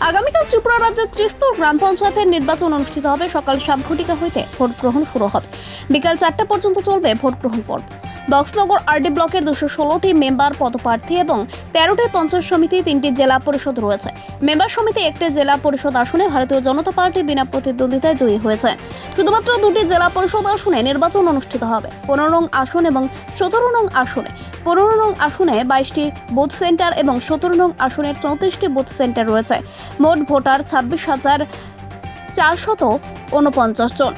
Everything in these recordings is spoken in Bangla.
আগামীকাল ত্রিপুরা রাজ্যের ত্রিস্তর গ্রাম পঞ্চায়েতের নির্বাচন অনুষ্ঠিত হবে সকাল সাত ঘটিকা হইতে ভোট গ্রহণ শুরু হবে। বিকাল চারটা পর্যন্ত চলবে ভোট গ্রহণ পর্ব। বক্সনগর আরডি ব্লকের দুশো ষোলোটি মেম্বার পদপ্রার্থী এবং তেরোটি পঞ্চায়েত সমিতি, তিনটি জেলা পরিষদ রয়েছে। মেম্বার সমিতি একটি জেলা পরিষদ আসনে ভারতীয় জনতা পার্টি বিনা প্রতিদ্বন্দ্বিতায় জয়ী হয়েছে। শুধুমাত্র দুটি জেলা পরিষদ আসনে নির্বাচন অনুষ্ঠিত হবে। পনেরো নং আসন এবং সতেরো নং আসনে। পনেরো নং আসনে বাইশটি বুথ সেন্টার এবং সতেরো নং আসনের চৌত্রিশটি বুথ সেন্টার রয়েছে। মোট ভোটার ছাব্বিশ হাজার চারশত উনপঞ্চাশ জন।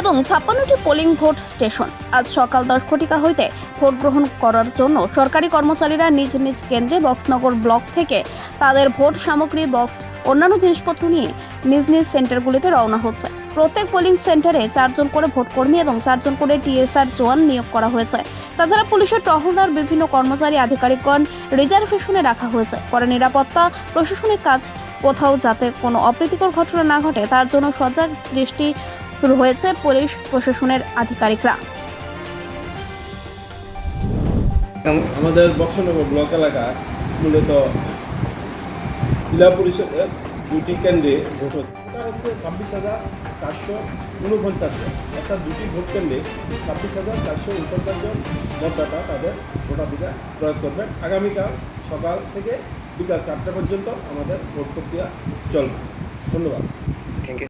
এবং ছাপ্পান্নটি পোলিং ভোট স্টেশন আজ সকাল দশ ঘটিকা হইতে ভোট গ্রহণ করার জন্য সরকারি কর্মচারীরা নিজ নিজ কেন্দ্রে বক্সনগর ব্লক থেকে তাদের ভোট সামগ্রী, বক্স, অন্যান্য জিনিসপত্র নিয়ে নিজ নিজ সেন্টারগুলিতে রওনা হচ্ছে। প্রত্যেক পোলিং সেন্টারে চারজন করে ভোটকর্মী এবং চারজন করে টিএসআর জোয়ান নিয়োগ করা হয়েছে। তাছাড়া পুলিশের টহলদার বিভিন্ন কর্মচারী, আধিকারিকগণ রিজার্ভেশনে রাখা হয়েছে। পরে নিরাপত্তা, প্রশাসনিক কাজ কোথাও যাতে কোনো অপ্রীতিকর ঘটনা না ঘটে, তার জন্য সজাগ দৃষ্টি রয়েছে পুলিশ প্রশাসনের আধিকারিকরা। আমাদের বক্সনগর ব্লক এলাকা মূলত জেলা পরিষদের দুটি কেন্দ্রে ভোট হচ্ছে। হচ্ছে ছাব্বিশ হাজার চারশো উনপঞ্চাশ জন। অর্থাৎ দুটি ভোট কেন্দ্রে ছাব্বিশ হাজার চারশো উনপঞ্চাশ জন মতদাতা তাদের ভোটাধিকার প্রয়োগ করবেন আগামীকাল সকাল থেকে বিকাল চারটা পর্যন্ত আমাদের ভোট প্রক্রিয়া চলবে। ধন্যবাদ।